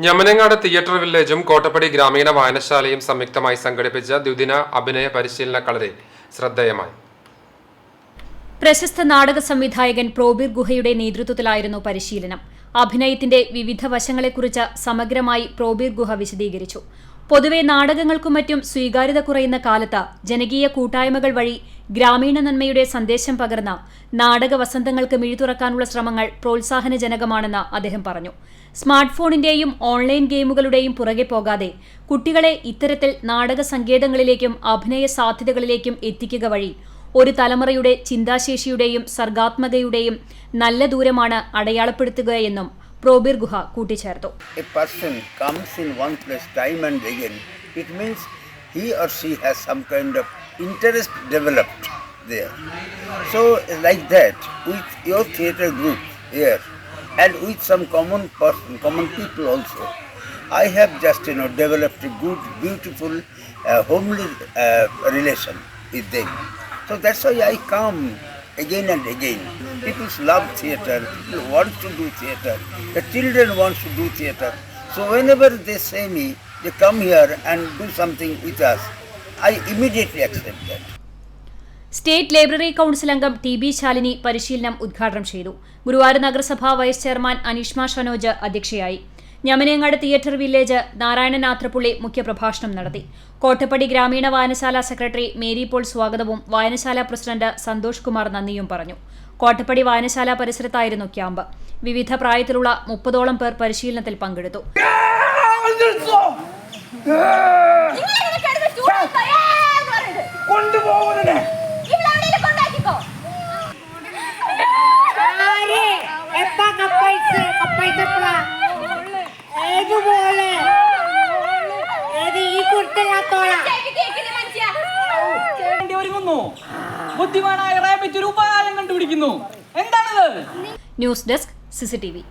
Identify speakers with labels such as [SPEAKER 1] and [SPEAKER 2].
[SPEAKER 1] ഞമനങ്ങാട് theatre വില്ലേജും Kottappadi ഗ്രാമീണ വായനശാലയും സംയുക്തമായി സംഘടിപ്പിച്ച ദ്വിദിന അഭിനയ പരിശീലന കളരി ശ്രദ്ധേയമായി.
[SPEAKER 2] പ്രശസ്ത നാടക സംവിധായകൻ പ്രോബിർ ഗുഹയുടെ നേതൃത്വത്തിലായിരുന്നു പരിശീലനം. അഭിനയത്തിന്റെ വിവിധ വശങ്ങളെക്കുറിച്ച് സമഗ്രമായി പ്രോബിർ ഗുഹ വിശദീകരിച്ചു. പൊതുവെ നാടകങ്ങൾക്കും മറ്റും സ്വീകാര്യത കുറയുന്ന കാലത്ത് ജനകീയ കൂട്ടായ്മകൾ വഴി ഗ്രാമീണ നന്മയുടെ സന്ദേശം പകർന്ന നാടക വസന്തങ്ങൾക്ക് മിഴിതുറക്കാനുള്ള ശ്രമങ്ങൾ പ്രോത്സാഹനജനകമാണെന്ന് അദ്ദേഹം പറഞ്ഞു. സ്മാർട്ട് ഫോണിന്റെയും ഓൺലൈൻ ഗെയിമുകളുടെയും പുറകെ പോകാതെ കുട്ടികളെ ഇത്തരത്തിൽ നാടക സങ്കേതങ്ങളിലേക്കും അഭിനയ സാധ്യതകളിലേക്കും എത്തിക്കുക വഴി ഒരു തലമുറയുടെ ചിന്താശേഷിയുടെയും സർഗാത്മകയുടെയും നല്ല ദൂരമാണ് അടയാളപ്പെടുത്തുകയെന്നും പ്രോബിർ ഗുഹ കൂട്ടിച്ചേർത്തു
[SPEAKER 3] a person comes in one place time and again, it means he or she has some kind of interest developed there. So, like that, with your theatre group here, and with some common person, common people also, I have just you know developed a good, beautiful, uh, homely uh, relation with them. So that's why I come again and again. People love theatre, people want to do theatre, the children want to do theatre. So whenever they say me, they come here and do something with us, I immediately accept that.
[SPEAKER 2] State library council അംഗം T B Shalini പരിശീലനം ഉദ്ഘാടനം ചെയ്തു ഗുരുവായൂർ നഗരസഭ vice chairman Anishma Shanoj അധ്യക്ഷയായി ഞമനേങ്ങാട് theatre village Narayanan മുഖ്യപ്രഭാഷണം നടത്തി. കോട്ടപ്പടി ഗ്രാമീണ വായനശാല സെക്രട്ടറി മേരി പോൾ സ്വാഗതവും വായനശാല പ്രസിഡന്റ് സന്തോഷ് കുമാർ നന്ദിയും പറഞ്ഞു. കോട്ടപ്പടി വായനശാല പരിസരത്തായിരുന്നു ക്യാമ്പ്. വിവിധ പ്രായത്തിലുള്ള മുപ്പതോളം പേർ പരിശീലനത്തിൽ പങ്കെടുത്തു.
[SPEAKER 4] ഒരുങ്ങുന്നു ബുദ്ധിമാനായ റാബിറ്റ് ഒരു ഉപായം കണ്ടുപിടിക്കുന്നു. എന്താണത്?
[SPEAKER 2] News desk CCTV